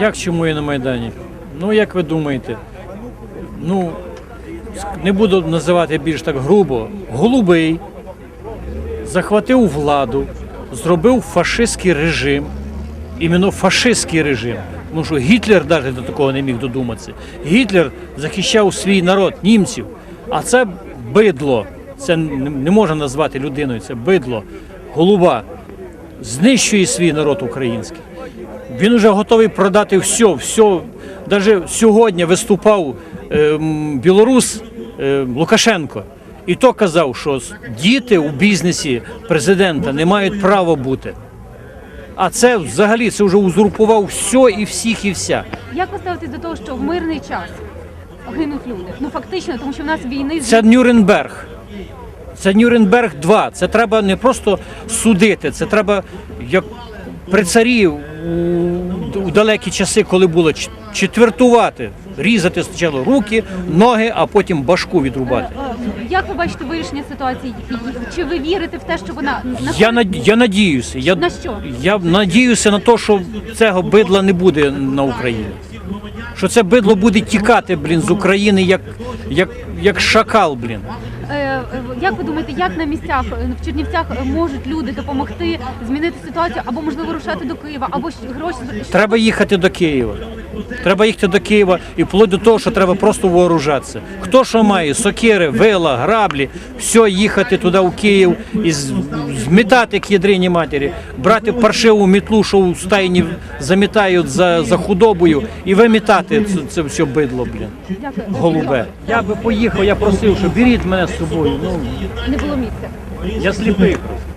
Як чому я на Майдані? Ну, як ви думаєте? Ну, не буду називати більш так грубо. Голубий захватив владу, зробив фашистський режим, іменно фашистський режим. Тому що Гітлер навіть до такого не міг додуматися. Гітлер захищав свій народ, німців. А це бидло. Це не не можна назвати людиною, це бидло, голуба. Знищує свій народ український. Він вже готовий продати все, все. Навіть сьогодні виступав ем, білорус е, Лукашенко. І то казав, що діти у бізнесі президента не мають права бути. А це взагалі це вже узурпував все і всіх, і вся. Як ви ставитесь до того, що в мирний час гинуть люди? Ну фактично, тому що в нас війни з Це Нюрнберг. Це Нюрнберг 2. Це треба не просто судити, це треба, як при царі у, у далекі часи, коли було четвертувати, різати спочатку руки, ноги, а потім башку відрубати. Е, Як ви бачите вирішення ситуації? Чи ви вірите в те, що вона Я над- я надіюся. Я, На що? я надіюся на те, що цього бидла не буде на Україні. Що це бидло буде тікати, блін, з України як, як, як шакал, блін. Е, е, як ви думаєте, як на місцях е, в Чернівцях можуть люди допомогти змінити ситуацію, або можливо рушати до Києва, або гроші Треба їхати до Києва. Треба їхати до Києва і вплоть до того, що треба просто вооружатися. Хто що має, сокири, вила, граблі, все їхати туди у Київ і змітати к ядрині матері, брати паршиву мітлу, що у стайні замітають за, за худобою, і вимітати це, це все бидло, блін. Голубе. Я би поїхав, я просив, що беріть мене з собою. Ну Не було місця. я сліпий просто.